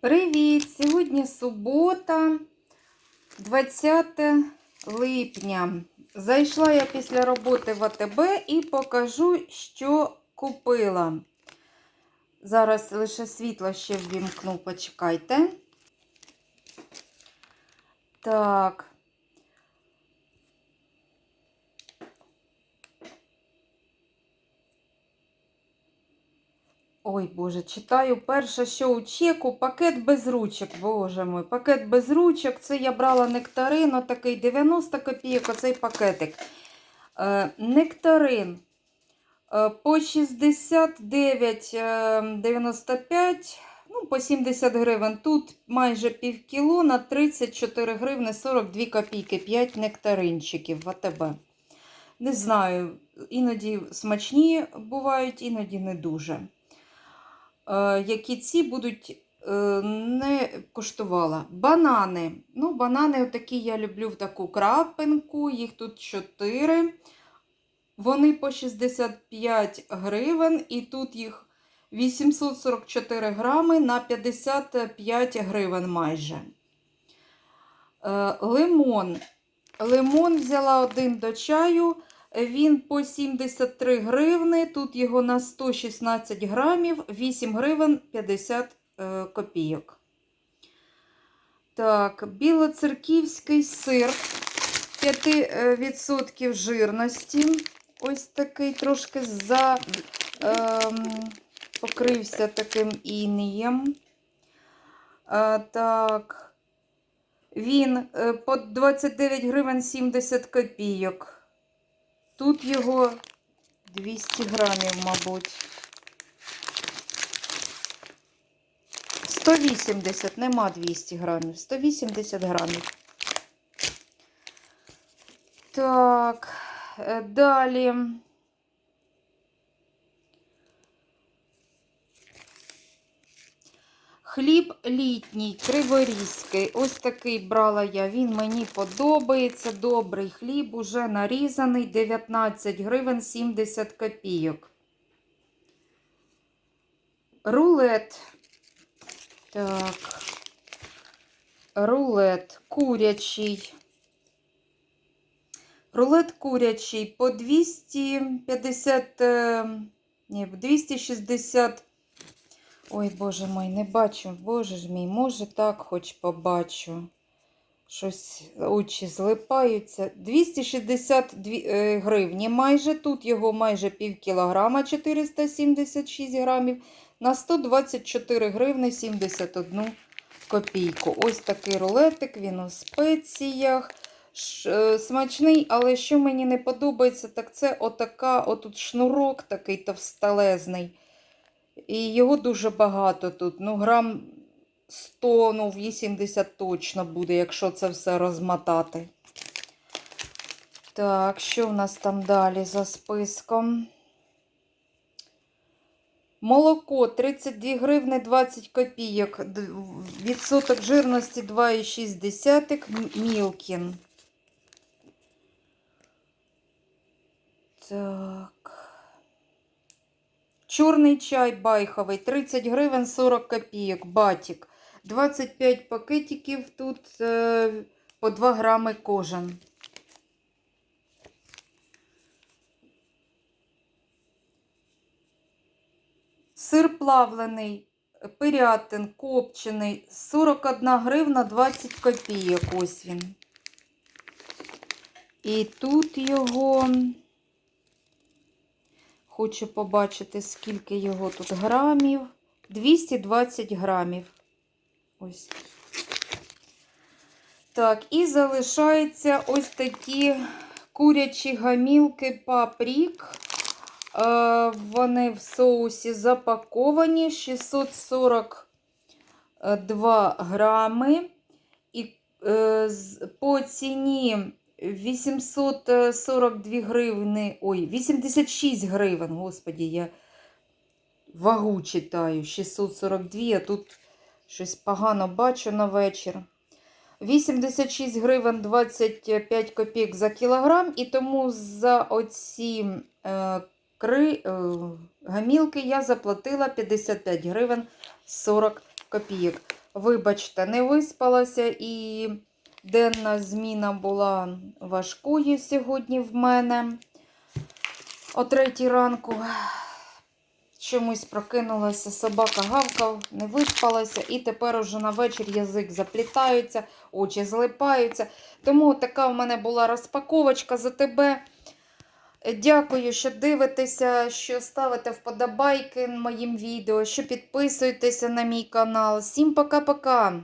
Привіт! Сьогодні субота, 20 липня. Зайшла я після роботи в АТБ і покажу, що купила. Зараз лише світло ще ввімкну, почекайте. Так. Ой, Боже, читаю перше, що у чеку, пакет без ручок. Боже мой, пакет без ручок. Це я брала нектарин, такий 90 копійок, оцей пакетик. Е, нектарин е, по 69,95, ну, по 70 гривень. Тут майже пів кіло на 34 гривни 42 копійки. 5 нектаринчиків в АТБ. Не знаю, іноді смачні бувають, іноді не дуже. Е, які ці будуть е, не коштувала. Банани. Ну, банани такі я люблю в таку крапинку, їх тут 4. Вони по 65 гривень, і тут їх 844 грами на 55 гривень майже. Е, Лимон. Лимон взяла один до чаю. Він по 73 гривни. Тут його на 116 грамів, 8 гривень 50 е, копійок. Так, білоцерківський сир 5% жирності. Ось такий трошки за, ем, покрився таким інієм. А, так, він е, по 29 гривень 70 копійок. Тут його 200 грамів, мабуть. 180, нема 200 грамів, 180 грамів. Так, е, далі. Хліб літній, криворізький. Ось такий брала я. Він мені подобається. Добрий хліб, уже нарізаний 19 гривень 70 копійок. Рулет. Так. Рулет курячий. Рулет курячий по 250, е, ні, 260 Ой, боже мой, не бачу. Боже ж мій, може так хоч побачу. Щось очі злипаються. 262 е, гривні майже. Тут його майже пів кілограма, 476 грамів. На 124 гривни 71 копійку. Ось такий рулетик, він у спеціях. Ш, е, смачний, але що мені не подобається, так це отака, отут шнурок такий товсталезний. І його дуже багато тут. Ну, грам 100, ну, 80 точно буде, якщо це все розмотати. Так, що в нас там далі за списком? Молоко 32 гривни 20 копійок. Відсоток жирності 2,6 Мілкін. Так. Чорний чай байховий 30 гривень 40 копійок. Батік. 25 пакетиків тут е, по 2 грами кожен. Сир плавлений, пирятин, копчений 41 гривна 20 копійок. Ось він. І тут його. Хочу побачити, скільки його тут грамів. 220 грамів. Ось. Так, і залишаються ось такі курячі гамілки папрік. Е, Вони в соусі запаковані 642 грами. І е, по ціні 842 гривни, ой, 86 гривень, господі, я вагу читаю, 642, а тут щось погано бачу на вечір. 86 гривень 25 копійок за кілограм, і тому за оці е, кри, е, гамілки я заплатила 55 гривень 40 копійок. Вибачте, не виспалася і денна зміна була важкою сьогодні в мене. О третій ранку чомусь прокинулася, собака гавкав, не виспалася, і тепер уже на вечір язик заплітається, очі злипаються. Тому така в мене була розпаковочка за тебе. Дякую, що дивитеся, що ставите вподобайки моїм відео, що підписуєтеся на мій канал. Всім пока-пока!